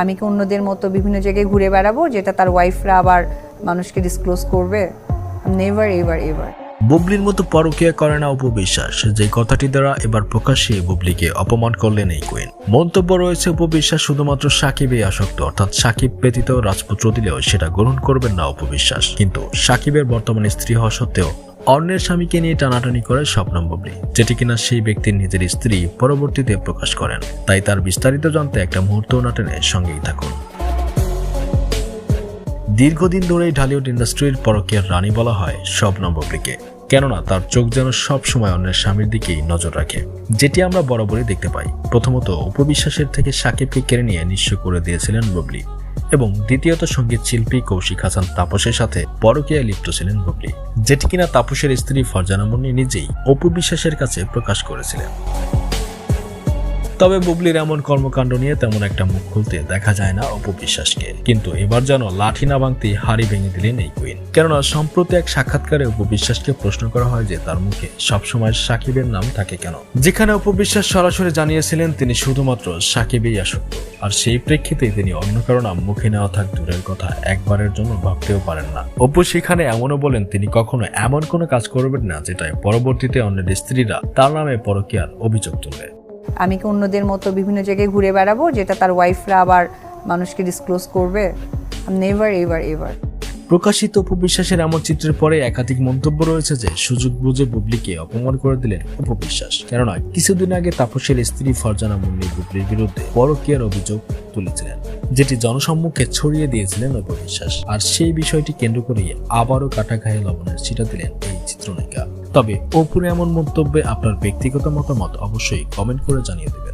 আমি কি অন্যদের মতো বিভিন্ন জায়গায় ঘুরে বেড়াবো, যেটা তার ওয়াইফরা আবার মানুষকে ডিসক্লোজ করবে? নেভার এভার এভার বুবলির মতো পরকীয়া করে না উপবিশ্বাস যে কথাটি দ্বারা এবার প্রকাশ্যে বুবলিকে অপমান করলেন এই কুইন মন্তব্য রয়েছে উপবিশ্বাস শুধুমাত্র সাকিবে আসক্ত। অর্থাৎ সাকিব ব্যতীত রাজপুত্র দিলেও সেটা গ্রহণ করবেন না উপবিশ্বাস কিন্তু সাকিবের বর্তমানে স্ত্রী হওয়া সত্ত্বেও অন্যের স্বামীকে নিয়ে টানাটানি করে স্বপ্নম যেটি কিনা সেই ব্যক্তির নিজের স্ত্রী পরবর্তীতে প্রকাশ করেন। তাই তার বিস্তারিত জানতে একটা মুহূর্ত না টেনে সঙ্গেই থাকুন। দীর্ঘদিন ধরেই ঢালিউড ইন্ডাস্ট্রির পরকীয়ার রানী বলা হয় শবনম বুবলিকে, কেননা তার চোখ যেন সব সময় অন্যের স্বামীর দিকেই নজর রাখে, যেটি আমরা বরাবরই দেখতে পাই। প্রথমত উপবিশ্বাসের থেকে সাকিবকে কেড়ে নিয়ে নিঃস্ব করে দিয়েছিলেন বুবলি। এবং দ্বিতীয়ত সংগীত শিল্পী কৌশিক হাসান তাপসের সাথে পরকীয়ায় লিপ্ত ছিলেন বুবলি, যেটি কিনা তাপসের স্ত্রী ফরজানা মুন্নি নিজেই অপু বিশ্বাসের কাছে প্রকাশ করেছিলেন। তবে বুবলির এমন কর্মকাণ্ড নিয়ে তেমন একটা মুখ খুলতে দেখা যায় না অপু বিশ্বাসকে। কিন্তু এবার যেন লাঠি না ভাঙতেই হাড়ি ভেঙে দিলেন এই কুইন। কেননা সম্প্রতি এক সাক্ষাৎকারে অপু বিশ্বাসকে প্রশ্ন করা হয় যে তার মুখে সবসময় সাকিবের নাম থাকে কেন? যেখানে অপু বিশ্বাস সরাসরি জানিয়েছিলেন, তিনি শুধুমাত্র সাকিবেই আসক্ত। আর সেই প্রেক্ষিতে তিনি অন্য কারও নাম মুখে নেওয়া থাক দূরের কথা একবারের জন্য ভাবতেও পারেন না। অপু সেখানে এমনও বলেন, তিনি কখনো এমন কোনো কাজ করবেন না, যেটায় পরবর্তীতে অন্যের স্ত্রীরা তার নামে পরকীয়ার অভিযোগ তুলবে। আমি কি অন্যদের মতো বিভিন্ন জায়গায় ঘুরে বেড়াবো, যেটা তার ওয়াইফরা আবার মানুষকে ডিসক্লোজ করবে? নেভার এভার এভার প্রকাশিত উপবিশ্বাসের এমন চিত্রের পরে একাধিক মন্তব্য রয়েছে যে, সুযোগ বুঝে বুবলিকে অপমান করে দিলেন উপবিশ্বাস। কেননা, কিছুদিন আগে তাপসের স্ত্রী ফরজানা মুন্নি বুবলির বিরুদ্ধে পরকীয়ার অভিযোগ তুলেছিলেন, যেটি জনসম্মুখে ছড়িয়ে দিয়েছিলেন উপবিশ্বাস। আর সেই বিষয়টি কেন্দ্র করেই আবারও কাটা খায়ে লবণের ছিটা দিলেন এই চিত্রনায়িকা। তবে অপুর এমন মন্তব্যে আপনার ব্যক্তিগত মতামত অবশ্যই কমেন্ট করে জানিয়ে দেবেন।